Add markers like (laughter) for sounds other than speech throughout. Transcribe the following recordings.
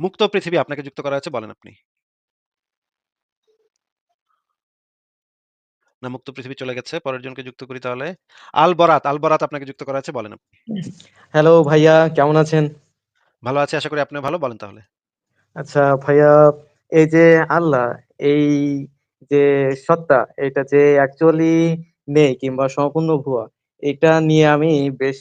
মুক্ত পৃথিবী আপনাকে যুক্ত করা হয়েছে বলেন আপনি। না মুক্ত পৃথিবী চলে গেছে। পরের জনকে যুক্ত করি তাহলে। আল বরাত, আল বরাত আপনাকে যুক্ত করা হয়েছে বলেন আপনি। হ্যালো ভাইয়া কেমন আছেন? ভালো আছি আশা করি আপনিও ভালো। বলেন তাহলে। আচ্ছা ভাইয়া এই যে আল্লাহ, এই যে সত্তা এটা যে অ্যাকচুয়ালি নেই কিংবা সম্পূর্ণ ভুয়া, এটা নিয়ে আমি বেশ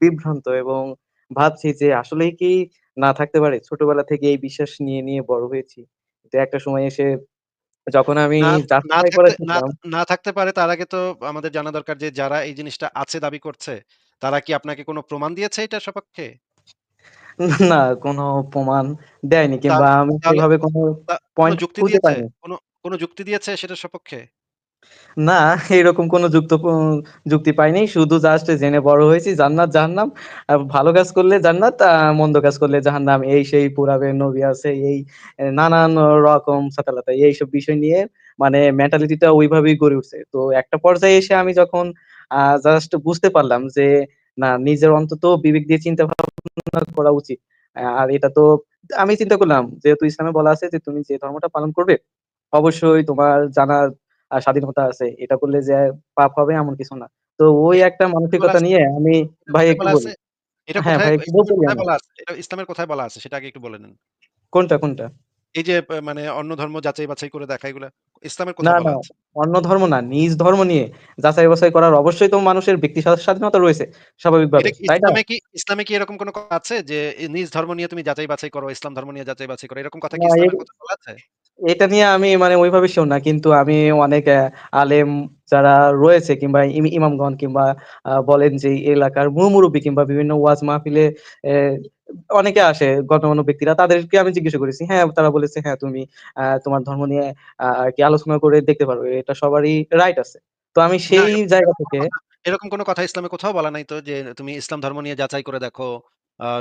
বিভ্রান্ত এবং ভাবছি যে আসলেই কি না থাকতে পারে? ছোটবেলা থেকে এই বিশ্বাস নিয়ে, নিয়ে বড় হয়েছি। তো একটা সময় এসে যখন আমি না, থাকতে পারে তার আগে তো আমাদের জানা দরকার যে যারা এই জিনিসটা আছে দাবি করছে, তারা কি আপনাকে কোনো প্রমাণ দিয়েছে এটা সপক্ষে? না, কোনো প্রমাণ দেয়নি কিংবা আমি সেভাবে কোন পয়েন্ট যুক্তি দিয়েছে? কোন কোন যুক্তি দিয়েছে সেটার সপক্ষে? না, এরকম কোন যুক্ত যুক্তি পাইনি। শুধু জাস্ট জেনে বড় হয়েছি জান্নাত জাহান্নাম। ভালো কাজ করলে জান্নাত, মন্দ কাজ করলে জাহান্নাম। এই সেই পুরাবে নবী আছে এই নানান রকম ছাতালাতা এইসব বিষয় নিয়ে মানে মেন্টালিটি টা ওইভাবেই গড়ে উঠছে। তো একটা পর্যায়ে এসে আমি যখন জাস্ট বুঝতে পারলাম যে না নিজের অন্তত বিবেক দিয়ে চিন্তা ভাবনা করা উচিত। আর এটা তো আমি চিন্তা করলাম যেহেতু ইসলামে বলা আছে যে তুমি যে ধর্মটা পালন করবে, অবশ্যই তোমার জানার স্বাধীনতা আছে। এটা করলে যে পাপ হবে এমন কিছু না। তো ওই একটা মানসিকতা নিয়ে আমি ভাই একটু বলি এটা হ্যাঁ, কোথায় বলা আছে? এটা ইসলামের কোথায় বলা আছে সেটা আগে একটু বলে নেন। কোনটা, কোনটা? এই যে মানে অন্য ধর্ম যাচাই বাছাই করে দেখা এগুলা ইসলামের না, না অন্য ধর্ম না, নিজ ধর্ম নিয়ে যাচাই-বাছাই করার অবশ্যই তো মানুষের ব্যক্তি স্বাধীনতা রয়েছে স্বাভাবিকভাবে। ইসলামে কি ইসলামে কি এরকম কোনো কথা আছে যে নিজ ধর্ম নিয়ে তুমি যাচাই বাছাই করো, ইসলাম ধর্ম নিয়ে যাচাই বাছাই করো। এরকম কথা কি ইসলামের কোথাও বলা আছে? এটা নিয়ে আমি মানে ওইভাবে সিউর না। কিন্তু আমি অনেক আলেম যারা রয়েছে কিংবা ইম ইমামগণ কিংবা বলেন যে এলাকার মু-মুরুব্বি কিংবা বিভিন্ন ওয়াজ মাহফিলে অনেকে আসে গণ্যমান্য ব্যক্তিরা তাদেরকে আমি জিজ্ঞাসা করেছি। হ্যাঁ, তারা বলেছে, "হ্যাঁ, তুমি তোমার ধর্ম নিয়ে আ আরকি আলোচনা করে দেখতে পারো। এটা সবারই রাইট আছে।" তো আমি সেই জায়গা থেকে এরকম কোন কথা ইসলামে কোথাও বলা নাই তো যে তুমি ইসলাম ধর্ম নিয়ে যাচাই করে দেখো।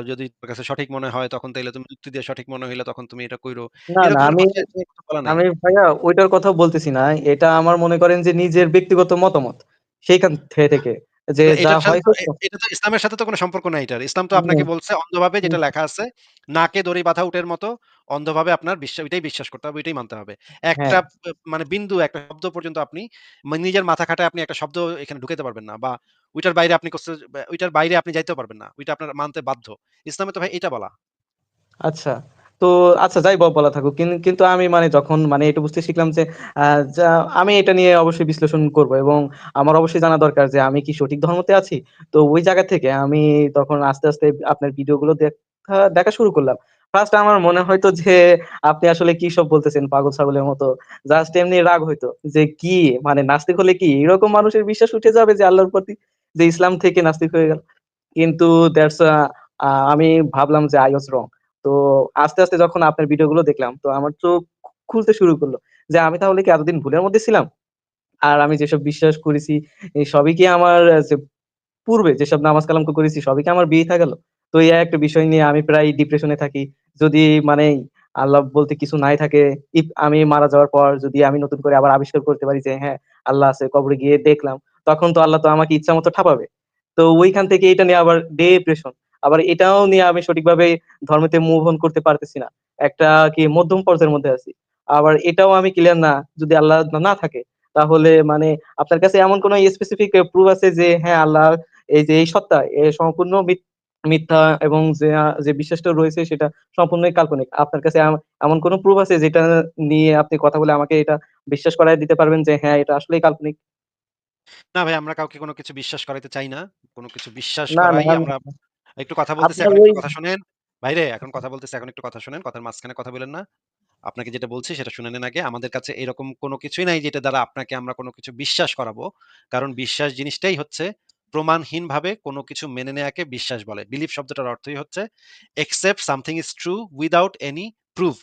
যদি তোমার কাছে সঠিক মনে হয় তখন তাইলে তুমি যুক্তি দিয়ে সঠিক মনে হইলে তখন তুমি এটা কইরো। না, না আমি। আমি ভাইয়া ওইটার কথা বলতেছি না। এটা আমার মনে করেন যে নিজের ব্যক্তিগত মতামত। সেইখান থেকে যে হয় হইছে এটা তো ইসলামের সাথে তো কোন সম্পর্ক নাই এটার। ইসলাম তো আপনাকে বলছে অন্ধভাবে যেটা লেখা আছে, নাকে দড়ি বাঁধা উটের মতো অন্ধভাবে আপনার বিশ্ব ওইটাই বিশ্বাস করতে হবে, ওইটাই মানতে হবে। হ্যাঁ। একটা মানে বিন্দু একটা শব্দ পর্যন্ত আপনি নিজের মাথা খাটায় আপনি একটা শব্দ এখানে ঢুকাইতে পারবেন না। বা ওইটার বাইরে আপনি করতে ওইটার বাইরে আপনি যাইতেও পারবেন না। ওইটা আপনার মানতে বাধ্য। ইসলামে তো ভাই এটা বলা। আচ্ছা। তো আচ্ছা যাই বলা থাকুক। কিন্তু আমি মানে যখন মানে এটা বুঝতে শিখলাম যে আমি এটা নিয়ে অবশ্যই বিশ্লেষণ করব এবং আমার অবশ্যই জানা দরকার যে আমি কি সঠিক ধর্মতে আছি? তো ওই জায়গা থেকে আমি তখন আস্তে, আস্তে আপনার ভিডিওগুলো দেখা দেখা শুরু করলাম। ফার্স্ট আমার মনে হয়তো যে আপনি আসলে কি সব বলতেছেন পাগল-ছাগলের মতো। জাস্ট এমনি রাগ হইতো। যে কি মানে নাস্তিক হলে কি এরকম মানুষের বিশ্বাস উঠে যাবে যে আল্লাহর প্রতি? যে ইসলাম থেকে নাস্তিক হয়ে গেল। কিন্তু দ্যাটস আমি ভাবলাম যে I was wrong তো আস্তে, আস্তে যখন আপনার ভিডিওগুলো দেখলাম তো আমার চোখ খুলতে শুরু করল যে আমি তাহলে কি এতদিন ভুলের মধ্যে ছিলাম? আর আমি যেসব বিশ্বাস করেছি সবই কি আমার পূর্বে যেসব নামাজ কালাম করেছি সবই কি আমার বৃথা গেল? তো এই একটা বিষয় নিয়ে আমি প্রায় ডিপ্রেশন থাকি। যদি মানে আল্লাহ বলতে কিছু নাই থাকে, আমি মারা যাওয়ার পর যদি আমি নতুন করে আবার আবিষ্কার করতে পারি যে হ্যাঁ, আল্লাহ আছে, কবরে গিয়ে দেখলাম। তখন তো আল্লাহ তো আমাকে ইচ্ছা মতো ঠাপাবে। তো ওইখান থেকে এটা নিয়ে আবার ডিপ্রেশন। আবার এটাও নিয়ে আমি সঠিকভাবে ধর্মেতে মুভ অন করতে পারতেছি না। একটা কি মধ্যম পর্যায়ের মধ্যে আছি। আবার এটাও আমি ক্লিয়ার না যদি আল্লাহ না থাকে তাহলে মানে আপনার কাছে এমন কোন স্পেসিফিক প্রুফ আছে যে হ্যাঁ, আল্লাহ এই যে এই সত্তা সম্পূর্ণ মিথ্যা এবং যে যে বিশ্বাসটা রয়েছে সেটা সম্পূর্ণই কাল্পনিক। আপনার কাছে এমন কোন প্রুফ আছে যেটা নিয়ে আপনি কথা বলে আমাকে এটা বিশ্বাস করায় দিতে পারবেন যে হ্যাঁ, এটা আসলেই কাল্পনিক? না ভাই আমরা কাউকে কোনো কিছু বিশ্বাস করাইতে চাই না। কোনো কিছু বিশ্বাস করাই আমরা একটু কথা বলতেছি এখন একটু কথা শোনেন। ভাইরে এখন কথা বলতেছি এখন একটু কথা শোনেন। কথার মাঝখানে কথা বইলেন না। আপনাকে যেটা বলছি সেটা শুনে নেন আগে। আমাদের কাছে এরকম কোন কিছুই নাই যেটা দ্বারা আপনাকে আমরা কোন কিছু বিশ্বাস করাবো। কারণ বিশ্বাস জিনিসটাই হচ্ছে প্রমাণহীনভাবে কোন কিছু মেনে নেয়াকে বিশ্বাস বলে। বিলিভ শব্দটার অর্থই হচ্ছে accept something is true without any proof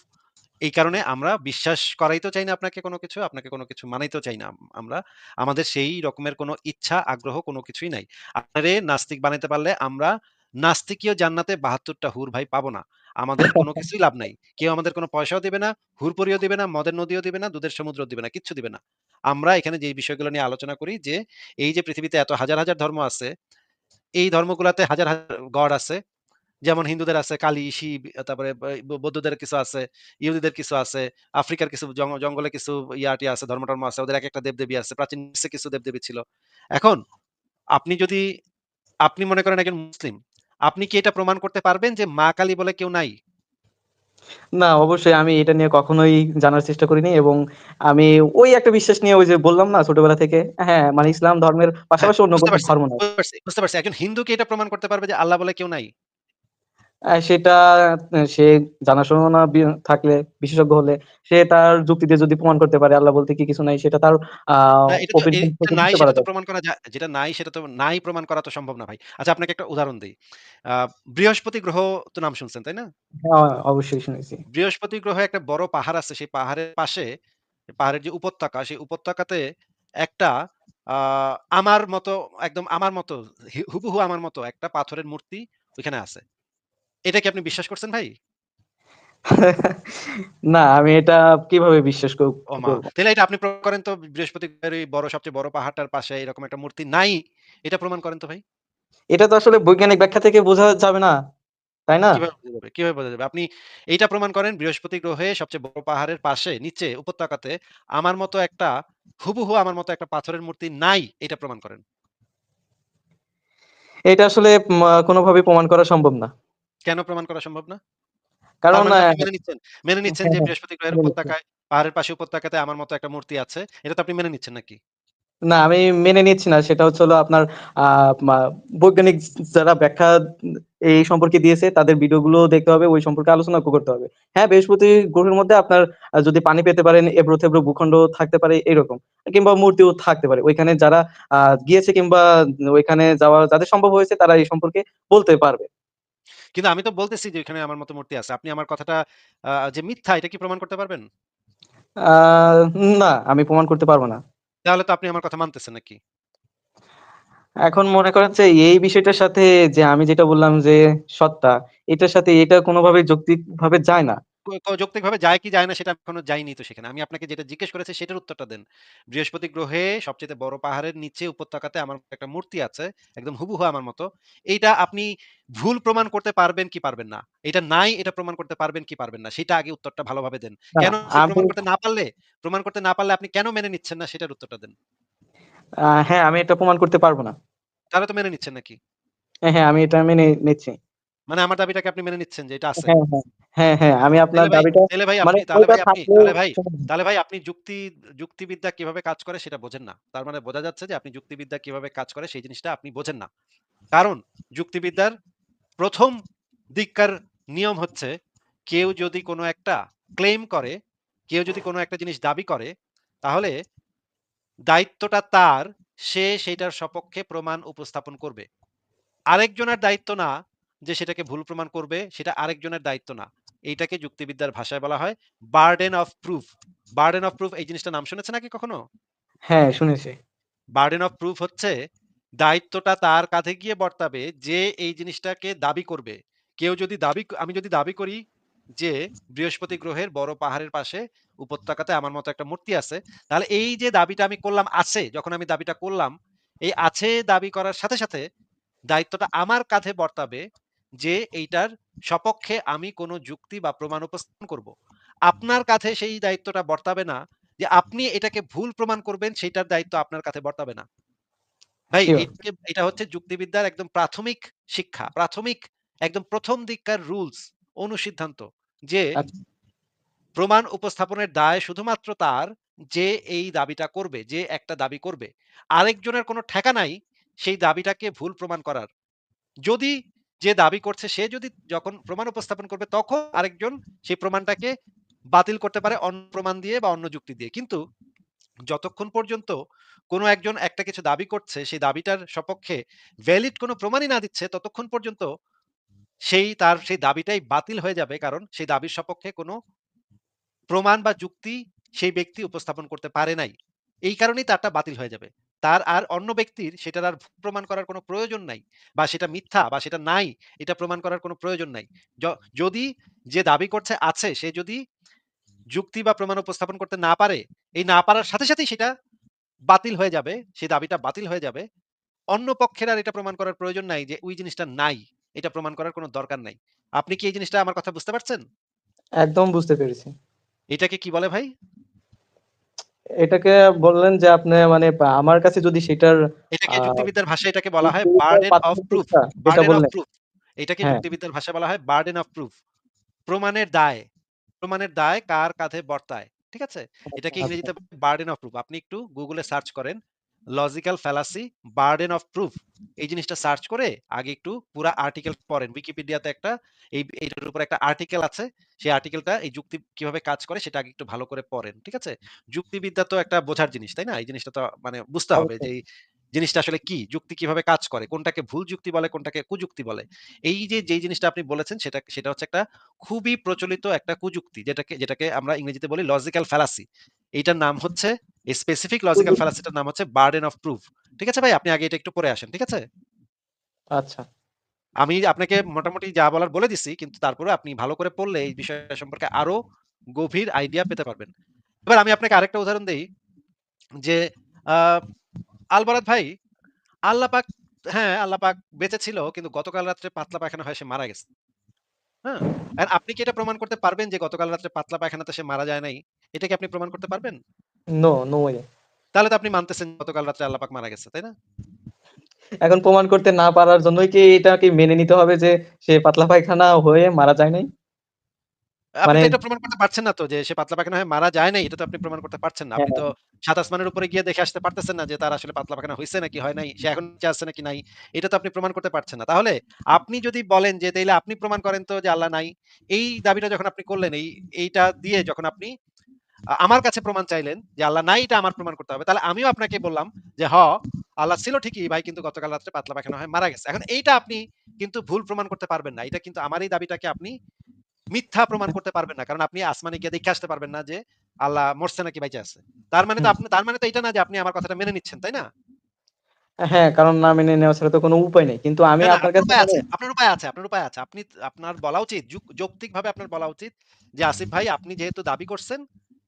এই কারণে আমরা বিশ্বাস করাইতেও চাই না আপনাকে কোনো কিছু, আপনাকে কোনো কিছু মানাইতেও চাই না আমরা। আমাদের সেই রকমের কোনো ইচ্ছা আগ্রহ কোনো কিছুই নাই। আপনারে নাস্তিক বানাইতে পারলে আমরা নাস্তিকীয় জান্নাতে ৭২ টা হুর ভাই পাবো না। আমাদের (laughs) কোন কিছুই লাভ নাই। কেউ আমাদের কোন পয়সাও দিবে না, হুরপরিও দিবে না, মদের নদীও দিবে না, দুধের সমুদ্রও দিবে না, কিচ্ছু দিবে না। আমরা এখানে যেই বিষয়গুলো নিয়ে আলোচনা করি যে এই যে পৃথিবীতে এত হাজার, হাজার ধর্ম আছে, এই ধর্মগুলাতে হাজার, হাজার গড আছে। যেমন হিন্দুদের আছে কালী, শিব, তারপরে বৌদ্ধদের কিছু আছে, ইহুদিদের কিছু আছে, আফ্রিকার কিছু জঙ্গলে কিছু ইয়া-টিয়া আছে, ধর্ম-টর্ম আছে। ওদের একেকটা দেব-দেবী আছে। প্রাচীন কিছু দেব-দেবী ছিল। এখন আপনি যদি আপনি মনে করেন একজন মুসলিম, আপনি কি এটা প্রমাণ করতে পারবেন যে মা কালী বলে কেউ নাই? না, অবশ্যই আমি এটা নিয়ে কখনোই জানার চেষ্টা করিনি এবং আমি ওই একটা বিশ্বাস নিয়ে ওই যে বললাম না ছোটবেলা থেকে হ্যাঁ, মানে ইসলাম ধর্মের পাশাপাশি অন্য কোনো ধর্ম নাই। বুঝতে পারছি। একজন হিন্দু কি এটা প্রমাণ করতে পারবে যে আল্লাহ বলে কেউ নাই? সেটা সে জানাশোনা থাকলে বিশেষজ্ঞ হলে সে তার যুক্তি দিয়ে যদি প্রমাণ করতে পারে আল্লাহ বলতে কি কিছু নাই সেটা তার নাই সেটা তো প্রমাণ করা যেটা নাই সেটা তো নাই প্রমাণ করা তো সম্ভব না ভাই। আচ্ছা আপনাকে একটা উদাহরণ দেই। বৃহস্পতি গ্রহ তো নাম শুনছেন, তাই না? হ্যাঁ, অবশ্যই শুনেছি। বৃহস্পতি গ্রহে একটা বড় পাহাড় আছে। সেই পাহাড়ের পাশে পাহাড়ের যে উপত্যকা, সেই উপত্যকাতে একটা আমার মতো একদম আমার মতো হুবহু আমার মতো একটা পাথরের মূর্তি ওইখানে আছে। এটা কি আপনি বিশ্বাস করছেন ভাই? (laughs) না, আমি এটা কীভাবে বিশ্বাস! করব? তাইলে এটা আপনি প্রমাণ করেন তো বৃহস্পতি বড় সবচেয়ে বড় পাহাড়টার পাশে এরকম একটা মূর্তি নাই। এটা প্রমাণ করেন তো ভাই। এটা তো আসলে বৈজ্ঞানিক ব্যাখ্যা থেকে বোঝা যাবে না, তাই না? কীভাবে বোঝা যাবে? আপনি এইটা প্রমাণ করেন বৃহস্পতি গ্রহে সবচেয়ে বড় পাহাড়ের পাশে নিচে উপত্যকাতে আমার মতো একটা হুবহু আমার মতো একটা পাথরের মূর্তি নাই। এটা প্রমাণ করেন। এটা আসলে মা কোনভাবেই প্রমাণ করা সম্ভব না। কেন প্রমাণ করা সম্ভব না? কারণ মানে নিচ্ছেন মেনে নিচ্ছেন যে বৃহস্পতি গ্রহের (laughs) উপত্যকায় পাহাড়ের পাশে উপত্যকাতে আমার মতো একটা মূর্তি আছে। এটা তো আপনি মেনে নিচ্ছেন নাকি? না, আমি মেনে নিচ্ছি না। সেটা হচ্ছে হলো আপনার বৈজ্ঞানিক যারা ব্যাখ্যা এই সম্পর্কে দিয়েছে তাদের ভিডিওগুলো দেখতে হবে, ওই সম্পর্কে আলোচনা করতে হবে। হ্যাঁ, বৃহস্পতি গ্রহের মধ্যে আপনার যদি পানি পেতে পারেন, এবড়ো-থেবড়ো ভূখণ্ড থাকতে পারে এরকম। কিংবা মূর্তিও থাকতে পারে। ওইখানে যারা গিয়েছে কিংবা ওইখানে যাওয়া যাদের সম্ভব হয়েছে তারা এই সম্পর্কে বলতে পারবে। কিন্তু আমি তো বলতেছি যে এখানে আমার মতো মূর্তি আছে। আপনি আমার কথাটা যে মিথ্যা এটা কি প্রমাণ করতে পারবেন? না, আমি প্রমাণ করতে পারব না। তাহলে তো আপনি আমার কথা মানতেছেন নাকি? এখন মনে করেন যে এই বিষয়টার সাথে যে আমি যেটা বললাম যে সত্তা, এটার সাথে এটা কোনোভাবে যৌক্তিক ভাবে যায় না। যৌক্তিকভাবে যায় কি যায় না সেটা এখনও যাইনি তো সেখানে। আমি আপনাকে যেটা জিজ্ঞেস করেছি সেটার উত্তরটা দেন। বৃহস্পতি গ্রহে সবচাইতে বড় পাহাড়ের নিচে উপত্যকাতে আমার একটা মূর্তি আছে। একদম হুবহু আমার মতো। এইটা আপনি ভুল প্রমাণ করতে পারবেন কি পারবেন না? এটা নাই এটা প্রমাণ করতে পারবেন কি পারবেন না? সেটা আগে উত্তরটা ভালোভাবে দেন। কেন প্রমাণ করতে না পারলে প্রমাণ করতে না পারলে আপনি কেন মেনে নিচ্ছেন না সেটার উত্তরটা দেন। হ্যাঁ, আমি এটা প্রমাণ করতে পারব না। তাহলে তো মেনে নিচ্ছেন নাকি? হ্যাঁ, হ্যাঁ, আমি এটা মেনে নিচ্ছি। মানে আমার দাবিটাকে আপনি মেনে নিচ্ছেন যে এটা আছে। হ্যাঁ, হ্যাঁ। হ্যাঁ, হ্যাঁ, আমি আপনার দাবিটা তাইলে ভাই মানে আপনি তাহলে ভাই আপনি তাহলে ভাই তাহলে ভাই আপনি যুক্তি যুক্তিবিদ্যা কীভাবে কাজ করে সেটা বোঝেন না। তার মানে বোঝা যাচ্ছে যে আপনি যুক্তিবিদ্যা কীভাবে কাজ করে সেই জিনিসটা আপনি বোঝেন না। কারণ যুক্তিবিদ্যার ১ম দিককার নিয়ম হচ্ছে কেউ যদি কোনো একটা ক্লেইম করে, কেউ যদি কোনো একটা জিনিস দাবি করে, তাহলে দায়িত্বটা তার, সে সেইটার সপক্ষে প্রমাণ উপস্থাপন করবে। আরেকজনের দায়িত্ব না যে সেটাকে ভুল প্রমাণ করবে, সেটা আরেকজনের দায়িত্ব না। এইটাকে যুক্তিবিদ্যার ভাষায় বলা হয় burden of proof. Burden of proof এই জিনিসটার নাম শুনেছেন নাকি কখনো? হ্যাঁ, শুনেছি। বার্ডেন অফ প্রুফ হচ্ছে দায়িত্বটা তার কাঁধে গিয়ে বর্তাবে যে এই জিনিসটাকে দাবি করবে। কেউ যদি দাবি আমি যদি দাবি করি যে বৃহস্পতি গ্রহের বড় পাহাড়ের পাশে উপত্যকাতে আমার মতো একটা মূর্তি আছে। তাহলে এই যে দাবিটা আমি করলাম আছে, যখন আমি দাবিটা করলাম, এই আছে দাবি করার সাথে, সাথে দায়িত্বটা আমার কাঁধে বর্তাবে যে এইটার সপক্ষে আমি কোনো যুক্তি বা প্রমাণ উপস্থাপন করব। আপনার কাঁধে সেই দায়িত্বটা বর্তাবে না যে আপনি এটাকে ভুল প্রমাণ করবেন সেইটার দায়িত্ব আপনার কাঁধে বর্তাবে না। ভাই এটা হচ্ছে যুক্তিবিদ্যার একদম প্রাথমিক শিক্ষা। প্রাথমিক একদম ১ম দিককার রুলস, অনুসিদ্ধান্ত যে আচ্ছা, প্রমাণ উপস্থাপনের দায় শুধুমাত্র তার যে এই দাবিটা করবে, যে একটা দাবি করবে। আরেকজনের কোনো ঠেকা নাই সেই দাবিটাকে ভুল প্রমাণ করার। যদি যে দাবি করছে সে যদি যখন প্রমাণ উপস্থাপন করবে তখন আরেকজন সেই প্রমাণটাকে বাতিল করতে পারে অন্য প্রমাণ দিয়ে বা অন্য যুক্তি দিয়ে। কিন্তু যতক্ষণ পর্যন্ত কোনো একজন একটা কিছু দাবি করছে, সেই দাবিটার সপক্ষে ভ্যালিড কোনো প্রমাণই না দিচ্ছে, ততক্ষণ পর্যন্ত সেই তার সেই দাবিটাই বাতিল হয়ে যাবে। কারণ সেই দাবির সপক্ষে কোনো প্রমাণ বা যুক্তি সেই ব্যক্তি উপস্থাপন করতে পারে নাই। এই কারণেই তারটা বাতিল হয়ে যাবে। তার আর অন্য ব্যক্তির সেটার আর প্রমাণ করার কোনো প্রয়োজন নাই। বা সেটা মিথ্যা বা সেটা নাই, এটা প্রমাণ করার কোনো প্রয়োজন নাই। যদি যে দাবি করছে আছে, সে যদি যুক্তি বা প্রমাণ উপস্থাপন করতে না পারে, এই না পারার সাথে, সাথেই সেটা বাতিল হয়ে যাবে। সেই দাবিটা বাতিল হয়ে যাবে। অন্য পক্ষের আর এটা প্রমাণ করার প্রয়োজন নাই যে ওই জিনিসটা নাই। এটা প্রমাণ করার কোনো দরকার নাই। আপনি কি এই জিনিসটা আমার কথা বুঝতে পারছেন? একদম বুঝতে পেরেছি। এটাকে কি বলে ভাই? এটাকে বললেন যে আপনি মানে আমার কাছে যদি সেটার এটাকে যুক্তিবিদ্যার ভাষায় এটাকে বলা হয় burden of proof, burden of proof. এটাকে হ্যাঁ। যুক্তিবিদ্যার ভাষায় বলা হয় বার্ডেন অফ প্রুফ। প্রমাণের দায়। প্রমাণের দায় কার কাঁধে বর্তায়। ঠিক আছে? এটাকে আচ্ছা। ইংরেজিতে বার্ডেন অফ প্রুফ। আপনি একটু গুগলে সার্চ করেন। Logical fallacy burden of proof. এই জিনিসটা সার্চ করে আগে একটু পুরা আর্টিকেল পড়েন। উইকিপিডিয়াতে একটা এই এইটার উপরে একটা আর্টিকেল আছে। সেই আর্টিকেলটা এই যুক্তি কীভাবে কাজ করে সেটা আগে একটু ভালো করে পড়েন। ঠিক আছে? যুক্তিবিদ্যা তো একটা বোঝার জিনিস, তাই না? এই জিনিসটা তো মানে বুঝতে হবে যে জিনিসটা আসলে কি? যুক্তি কীভাবে কাজ করে? কোনটাকে ভুল যুক্তি বলে, কোনটাকে কুযুক্তি বলে। এই যে যেই জিনিসটা আপনি বলেছেন সেটা সেটা হচ্ছে একটা খুবই প্রচলিত একটা কুযুক্তি যেটাকে যেটাকে আমরা ইংরেজিতে বলি লজিক্যাল ফ্যালাসি। এইটার নাম হচ্ছে এই স্পেসিফিক লজিক্যাল ফ্যালাসিটার নাম হচ্ছে বার্ডেন অফ প্রুফ। ঠিক আছে ভাই? আপনি আগে এটা একটু পড়ে আসেন। ঠিক আছে? আচ্ছা। আমি আপনাকে মোটামুটি যা বলার বলে দিছি। কিন্তু তারপরেও আপনি ভালো করে পড়লে এই বিষয়টা সম্পর্কে আরও গভীর আইডিয়া পেতে পারবেন। এবার আমি আপনাকে আরেকটা উদাহরণ দেই যে আলবরাত ভাই, আল্লাহ পাক হ্যাঁ, আল্লাহ পাক বেঁচে ছিল কিন্তু গতকাল রাত্রে পাতলা পায়খানা হয়ে সে মারা গেছে। হ্যাঁ? আপনি কি এটা প্রমাণ করতে পারবেন যে গতকাল রাত্রে পাতলা পায়খানাতে সে মারা যায় নাই? এটা কি আপনি প্রমাণ করতে পারবেন? No, no way. তাহলে তো আপনি মানতেছেন গতকাল রাত্রে আল্লাহ পাক মারা গেছে, তাই না? এখন প্রমাণ করতে না পারার জন্যই কি এটা কি মেনে নিতে হবে যে সে পাতলা পায়খানা হয়ে মারা যায় নাই? আপনি মানে এটা প্রমাণ করতে পারছেন না তো যে সে পাতলা পায়খানা হয়ে মারা যায় নাই এটা তো আপনি প্রমাণ করতে পারছেন না। আপনি হ্যাঁ। তো সাত আসমানের উপরে গিয়ে দেখে আসতে পারতেছেন না যে তার আসলে পাতলা পায়খানা হইছে নাকি হয় নাই। সে এখন আছে নাকি নাই। এটা তো আপনি প্রমাণ করতে পারছেন না। তাহলে আপনি যদি বলেন যে তাইলে আপনি প্রমাণ করেন তো যে আল্লাহ নাই। এই দাবিটা যখন আপনি করলেন এই এইটা দিয়ে যখন আপনি আমার কাছে প্রমাণ চাইলেন যে আল্লাহ নাই এটা আমার প্রমাণ করতে হবে। তাহলে আমিও আপনাকে বললাম যে হ আল্লাহ ছিল ঠিকই ভাই কিন্তু গতকাল রাত্রে পাতলা পায়খানা হয়ে মারা গেছে। এখন এইটা আপনি কিন্তু ভুল প্রমাণ করতে পারবেন না। এটা কিন্তু আমার এই দাবিটাকে আপনি মিথ্যা প্রমাণ করতে পারবেন না। কারণ আপনি আসমানে গিয়ে দেখে আসতে পারবেন না যে আল্লাহ মরছে নাকি বাইচা আছে। তার মানে তো আপনি তার মানে তো এটা না যে আপনি আমার কথাটা মেনে নিচ্ছেন, তাই না? হ্যাঁ, কারণ না মেনে নেওয়া ছাড়া তো কোনো উপায় নেই। কিন্তু আমি আপনার কাছে উপায় মানে আছে, আপনার উপায় আছে, আপনার উপায় আছে। আপনি আপনার বলা উচিত যুক যৌক্তিকভাবে আপনার বলা উচিত যে আসিফ ভাই আপনি যেহেতু দাবি করছেন,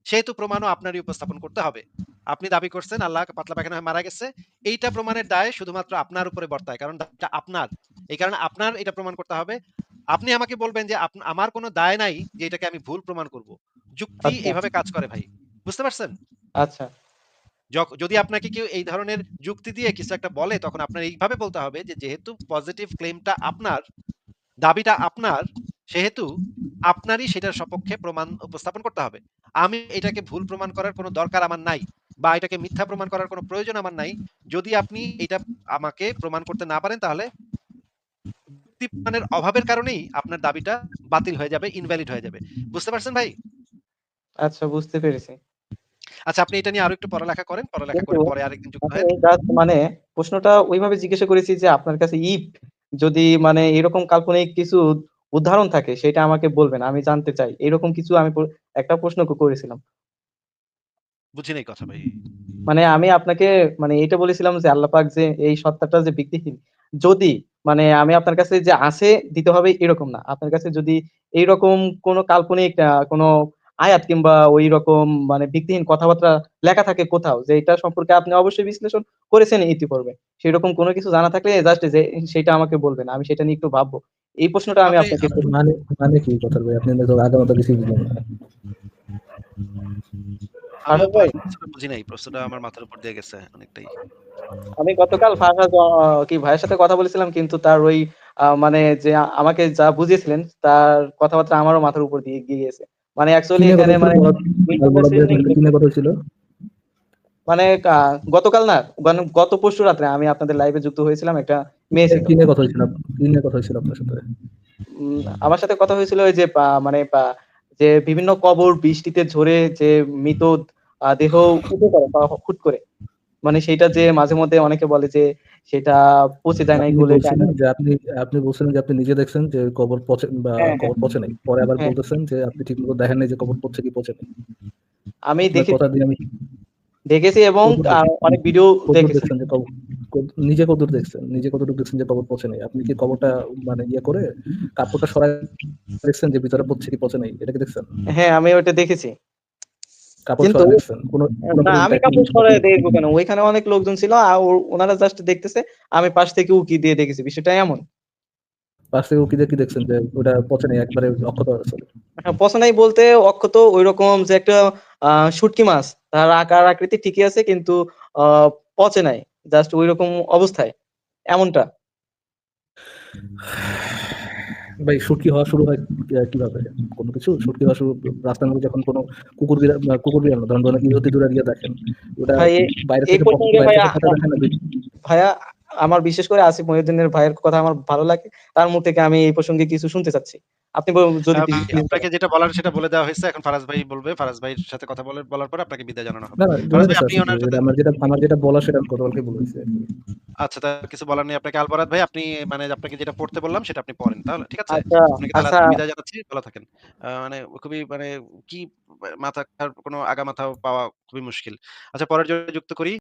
সেহেতু প্রমাণও আপনারই উপস্থাপন করতে হবে। আপনি দাবি করছেন আল্লাহ পাতলা পায়খানা হয়ে মারা গেছে। এইটা প্রমাণের দায় শুধুমাত্র আপনার উপরে বর্তায়। কারণ দায়টা আপনার। এই কারণে আপনার এটা প্রমাণ করতে হবে। আপনি আমাকে বলবেন যে আমার কোনো দায় নাই যে এটাকে আমি ভুল প্রমাণ করব। যুক্তি আচ্ছা। এভাবে কাজ করে ভাই। বুঝতে পারছেন? আচ্ছা। যদি আপনাকে কেউ এই ধরনের যুক্তি দিয়ে কিছু একটা বলে তখন আপনার এইভাবে বলতে হবে যে যেহেতু পজিটিভ ক্লেইমটা আপনার, দাবিটা আপনার, সেহেতু আপনারই সেটার সপক্ষে প্রমাণ উপস্থাপন করতে হবে। আমি এটাকে ভুল প্রমাণ করার কোনো দরকার আমার নাই বা এটাকে মিথ্যা প্রমাণ করার কোনো প্রয়োজন আমার নাই। যদি আপনি এটা আমাকে প্রমাণ করতে না পারেন তাহলে প্রমাণের অভাবের কারণেই আপনার দাবিটা বাতিল হয়ে যাবে, ইনভ্যালিড হয়ে যাবে। বুঝতে পারছেন ভাই? আচ্ছা বুঝতে পেরেছি। আচ্ছা আপনি এটা নিয়ে আরও একটু পড়ালেখা করেন। পড়ালেখা করে পরে আরেকদিন যুক্ত। জাস্ট মানে প্রশ্নটা ওইভাবে জিজ্ঞাসা করেছি যে আপনার কাছে ইফ যদি মানে এরকম কাল্পনিক কিছু উদাহরণ থাকে সেটা আমাকে বলবেন। আমি জানতে চাই। এরকম কিছু আমি একটা প্রশ্ন করেছিলাম। বুঝি নাই কথা ভাই। মানে আমি আপনাকে মানে এটা বলেছিলাম যে আল্লাহ পাক যে এই সত্তাটা যে ভিত্তিহীন। যদি মানে আমি আপনার কাছে যে আছে দিতে হবে এরকম না। আপনার কাছে যদি এইরকম কোনো কাল্পনিক কোনো আয়াত কিংবা ওই রকম মানে ভিত্তিহীন কথাবার্তা লেখা থাকে কোথাও যে এটা সম্পর্কে আপনি অবশ্যই বিশ্লেষণ করেছেন ইতিপূর্বে। সেরকম কোনো কিছু জানা থাকলে জাস্ট যে সেটা আমাকে বলবেন। আমি সেটা নিয়ে একটু ভাববো। এই প্রশ্নটা আমি আপনাকে মানে মানে কি কথার ভাই? আপনি তো আগামাথা কিছুই বুঝলেন না। আমিও ভাই বুঝি নাই। প্রশ্নটা আমার মাথার উপর দিয়ে গেছে অনেকটাই। আমি গতকাল ফারহাদ কি ভাইয়ের সাথে কথা বলেছিলাম কিন্তু তার ওই মানে যে আমাকে যা বুঝিয়েছিলেন তার কথাবার্তা আমারও মাথার উপর দিয়ে গিয়ে গেছে। মানে অ্যাকচুয়ালি এখানে মানে কথা হচ্ছিল? মানে গতকাল না মানে গত পরশু রাত্রে আমি আপনাদের লাইভে যুক্ত হয়েছিলাম একটা মেয়ে। কথা হয়েছিল? নিয়ে কথা হয়েছিল আপনার সাথে? আমার সাথে কথা হয়েছিল ওই যে মানে যে বিভিন্ন কবর বৃষ্টিতে ঝরে যে মৃত দেহ উঠে পড়ে হুট করে। মানে সেইটা যে মাঝে মধ্যে অনেকে বলে যে সেটা পচে যায় নাই, নাই। যে আপনি আপনি বলছিলেন যে আপনি নিজে দেখছেন যে কবর পচে বা হ্যাঁ, কবর হ্যাঁ। পচে নাই। পরে আবার হ্যাঁ। বলতেছেন যে আপনি ঠিকমতো দেখেন নাই যে কবর পচছে কি পচে নাই। আমি দেখেছি। আমি দেখেছি এবং? অনেক ভিডিও দেখেছি। নিজে কতদূর দেখছেন? নিজে কতটুকু দেখছেন যে কবর পচে নাই? আপনি কি কবরটা মানে ইয়ে করে কাপড়টা সরাই দেখছেন যে ভিতরে পচছে কি পচে নাই? এটাকে দেখছেন? হ্যাঁ, আমি ওটা দেখেছি। কিন্তু আমি কাপড় দেখব কেন? ওইখানে অনেক লোকজন ছিল। আ ও ওনারা জাস্ট দেখতেছে। আমি পাশ থেকে উকি দিয়ে দেখেছি। বিষয়টা এমন। পাশ থেকে উকি দিয়ে কি দেখছেন যে ওটা পচে নাই একবারে অক্ষত আছে হ্যাঁ, পচা নাই বলতে অক্ষত ঐরকম যে একটা আহ শুটকি মাছ তার আকার আকৃতি ঠিকই আছে কিন্তু আহ পচে নাই জাস্ট ওইরকম অবস্থায় এমনটা। ভাই শুটকি হওয়া শুরু হয় কীভাবে? কোনো কিছু? শুটকি হওয়া শুরু রাস্তার মধ্যে যখন কোনো কুকুর বিড়াল কুকুর বিড়াল ধরেন ধরেন ইহুদি দূরে গিয়ে দেখেন ওটা বাইরে থেকে ভাইয়া আমার বিশেষ করে আসিফ মহিউদ্দিনের ভাইয়ের কথা আমার ভালো লাগে তার মুখ থেকে আমি এই প্রসঙ্গে কিছু শুনতে চাচ্ছি। আপনি যদি আপনাকে যেটা বলার সেটা বলে দেওয়া হয়েছে এখন ফারাজ ভাই বলবে ফারাজ ভাইয়ের সাথে কথা বলে বলার পর আপনাকে বিদায় জানানো হবে। ফারাজ ভাই, আপনি ওনার সাথে- আমার যেটা আমার যেটা বলা সেটা আমি গতকালকে বলেছি। আচ্ছা তা কিছু বলার নেই আপনাকে আলবরাত ভাই আপনি মানে আপনাকে যেটা পড়তে বললাম সেটা আপনি পড়েন তাহলে ঠিক আছে? আচ্ছা আপনাকে তাহলে আচ্ছা। বিদায় জানাচ্ছি ভালো থাকেন। আহ, মানে খুবই মানে কি মাথা কোনো আগা মাথা পাওয়া খুবই মুশকিল। আচ্ছা পরের জন্য যুক্ত করি।